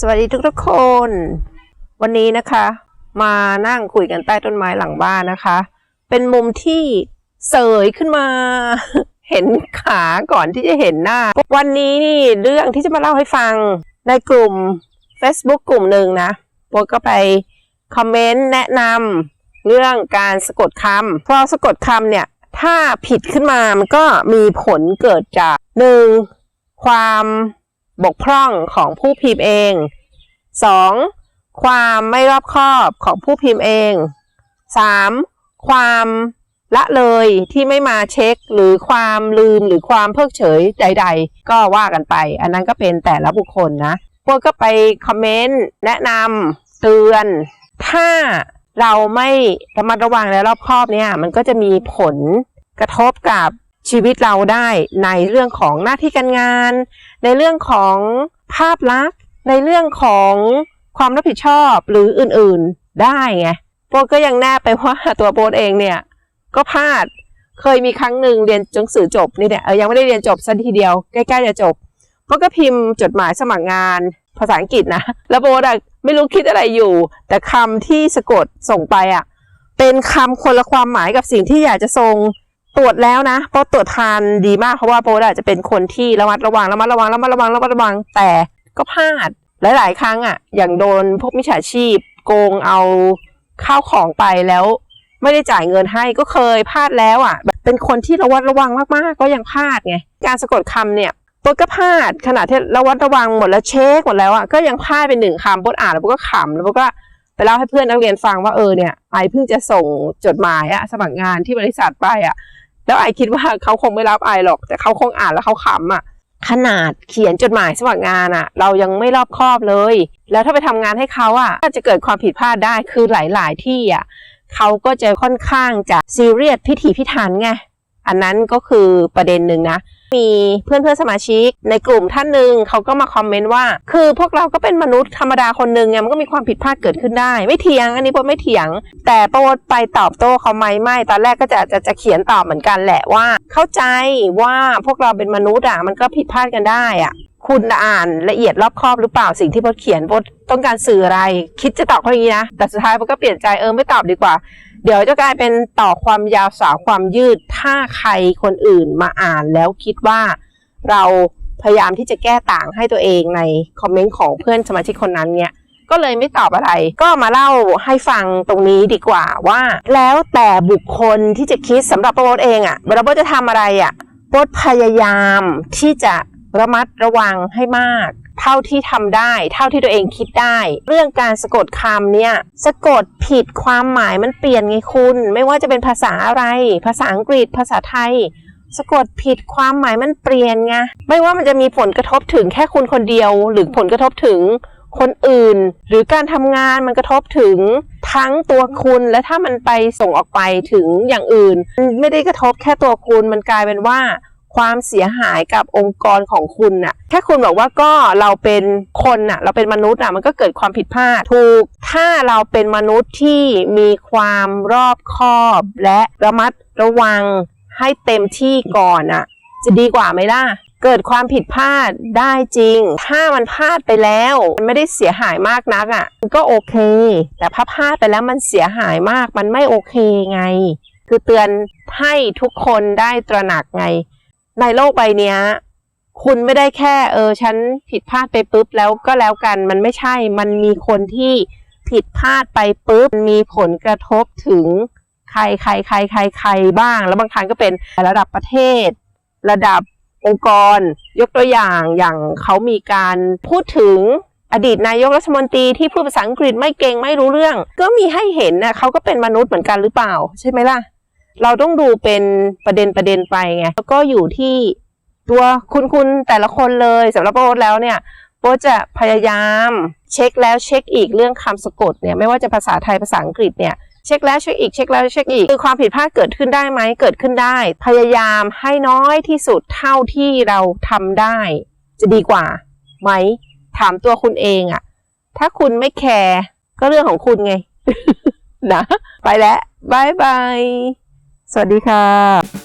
สวัสดีทุกทุกคน วันนี้นะคะ มานั่งคุยกันใต้ต้นไม้หลังบ้านนะคะ เป็นมุมที่เสยขึ้นมา เห็นขาก่อนที่จะเห็นหน้า วันนี้นี่เรื่องที่จะมาเล่าให้ฟังในกลุ่ม Facebook กลุ่มหนึ่งนะโบทก็ไปคอมเมนต์แนะนำเรื่องการสะกดคำพอสะกดคำเนี่ย ถ้าผิดขึ้นมามันก็มีผลเกิดจากหนึ่งความ บกพร่องของผู้พิมพ์เอง 2. ความไม่รอบคอบของผู้พิมพ์เอง 3. ความละเลยที่ไม่มาเช็คหรือความลืมหรือความเพิกเฉยใด ๆ ก็ว่ากันไป อันนั้นก็เป็นแต่ละบุคคลนะพวกก็ไปคอมเมนต์แนะนำเตือน ถ้าเราไม่ระมัดระวังและรอบคอบเนี่ย มันก็จะมีผลกระทบกับ ชีวิตเราได้ในเรื่องของหน้าที่การงาน ในเรื่องของภาพลักษณ์ ในเรื่องของความรับผิดชอบหรืออื่นๆได้ไงโบก็ยังแน่ไปว่าตัวโบเองเนี่ยก็พลาดเคยมีครั้งหนึ่งเรียนหนังสือจบนี่เนี่ยเออยังไม่ได้เรียนจบสักทีเดียวใกล้ๆจะจบโบก็พิมพ์จดหมายสมัครงานภาษาอังกฤษนะแล้วโบอะไม่รู้คิดอะไรอยู่ แต่คำที่สะกดส่งไปอะเป็นคำคนละความหมายกับสิ่งที่อยากจะส่ง ตรวจแล้วนะเพราะตรวจทานดีมากเพราะว่าโบทอาจจะเป็นคนที่ระมัดระวังระมัดระวังระมัดระวังระมัดระวังแต่ก็พลาดหลาย ๆ ครั้งอะ อย่างโดนพวกมิจฉาชีพ โกงเอาข้าวของไปแล้ว ไม่ได้จ่ายเงินให้ก็เคยพลาดแล้วอะ เป็นคนที่ระวัดระวังมาก ๆ ก็ยังพลาดไงการสะกดคำเนี่ยโบทก็พลาดขณะที่ระวัดระวังหมดแล้วเช็คหมดแล้วอะก็ยังพลาดไปหนึ่งคำโบทอ่านแล้วโบทก็ขำแล้วโบทก็ไปเล่าให้เพื่อนนักเรียนฟังว่าเออเนี่ยไอเพิ่งจะส่งจดหมายอะสมัครงานที่บริษัทไปอะ แล้วไอคิดว่าเขาคงไม่รับไอหรอก แต่เขาคงอ่านแล้วเขาขำอะ ขนาดเขียนจดหมายสมัครงานอะ เรายังไม่รอบคอบเลย แล้วถ้าไปทำงานให้เขาอะก็จะเกิดความผิดพลาดได้คือหลาย ๆ ที่อะเขาก็จะค่อนข้างจะซีเรียสพิถีพิถันไงอันนั้นก็คือประเด็นหนึ่งนะ มีเพื่อนเพื่อนสมาชิก ในกลุ่มท่านหนึ่งเขาก็มาคอมเมนต์ว่า คือพวกเราก็เป็นมนุษย์ธรรมดาคนหนึ่งไงมันก็มีความผิดพลาดเกิดขึ้นได้ ไม่เถียง อันนี้โบทไม่เถียง แต่โบทไปตอบโต้เขาไหมไม่ ตอนแรกก็จะจะจะเขียนตอบเหมือนกันแหละว่า เข้าใจว่าพวกเราเป็นมนุษย์อะมันก็ผิดพลาดกันได้อะคุณอ่านละเอียดรอบคอบหรือเปล่าสิ่งที่โบทเขียนโบทต้องการสื่ออะไร คิดจะตอบเขาอย่างนี้นะแต่สุดท้ายโบทก็เปลี่ยนใจเออไม่ตอบดีกว่า เดี๋ยวจะกลายเป็นต่อความยาวสาวความยืด ถ้าใครคนอื่นมาอ่านแล้วคิดว่าเราพยายามที่จะแก้ต่างให้ตัวเองในคอมเมนต์ของเพื่อนสมาชิกคนนั้นเนี่ย ก็เลยไม่ตอบอะไร ก็มาเล่าให้ฟังตรงนี้ดีกว่าว่า แล้วแต่บุคคลที่จะคิดสำหรับโบทเองอะเวลาโบทจะทำอะไรอะโบทพยายามที่จะระมัดระวังให้มาก เท่าที่ทำได้ เท่าที่ตัวเองคิดได้ เรื่องการสะกดคำเนี่ยสะกดผิดความหมายมันเปลี่ยนไงคุณ ไม่ว่าจะเป็นภาษาอะไร ภาษาอังกฤษ ภาษาไทย สะกดผิดความหมายมันเปลี่ยนไงไม่ว่ามันจะมีผลกระทบถึงแค่คุณคนเดียว หรือผลกระทบถึงคนอื่น หรือการทำงานมันกระทบถึงทั้งตัวคุณและถ้ามันไปส่งออกไปถึงอย่างอื่นมันไม่ได้กระทบแค่ตัวคุณมันกลายเป็นว่า ความเสียหายกับองค์กรของคุณน่ะแค่คุณบอกว่าก็เราเป็นคนน่ะเราเป็นมนุษย์น่ะมันก็เกิดความผิดพลาดถูก ถ้าเราเป็นมนุษย์ที่มีความรอบคอบ และระมัดระวังให้เต็มที่ก่อนน่ะจะดีกว่าไหมล่ะเกิดความผิดพลาดได้จริง ถ้ามันพลาดไปแล้วมันไม่ได้เสียหายมากนักอะมันก็โอเค แต่ถ้าพลาดไปแล้วมันเสียหายมากมันไม่โอเคไง คือเตือนให้ทุกคนได้ตระหนักไง ในโลกใบเนี้ย คุณไม่ได้แค่ เออ ฉันผิดพลาดไปปุ๊บแล้วก็แล้วกัน มันไม่ใช่ มันมีคนที่ผิดพลาดไปปุ๊บ มีผลกระทบถึงใครใครใครใครใครบ้าง แล้วบางครั้งก็เป็นระดับประเทศ ระดับองค์กร ยกตัวอย่างอย่างเขามีการพูดถึงอดีตนายกรัฐมนตรีที่พูดภาษาอังกฤษไม่เก่งไม่รู้เรื่อง ก็มีให้เห็นนะเขาก็เป็นมนุษย์เหมือนกันหรือเปล่า ใช่ไหมล่ะ เราต้องดูเป็นประเด็นประเด็นไปไงแล้วก็อยู่ที่ตัวคุณคุณแต่ละคนเลยสำหรับโบ๊แล้วเนี่ยโบ๊จะพยายามเช็คแล้วเช็คอีกเรื่องคำสะกดเนี่ยไม่ว่าจะภาษาไทยภาษาอังกฤษเนี่ยเช็คแล้วเช็คอีกเช็คแล้วเช็คอีกคือความผิดพลาดเกิดขึ้นได้ไหมเกิดขึ้นได้ พยายามให้น้อยที่สุดเท่าที่เราทำได้ จะดีกว่าไหมถามตัวคุณเองอะถ้าคุณไม่แคร์ก็เรื่องของคุณไง นะ ไปแล้วบายบาย สวัสดีค่ะ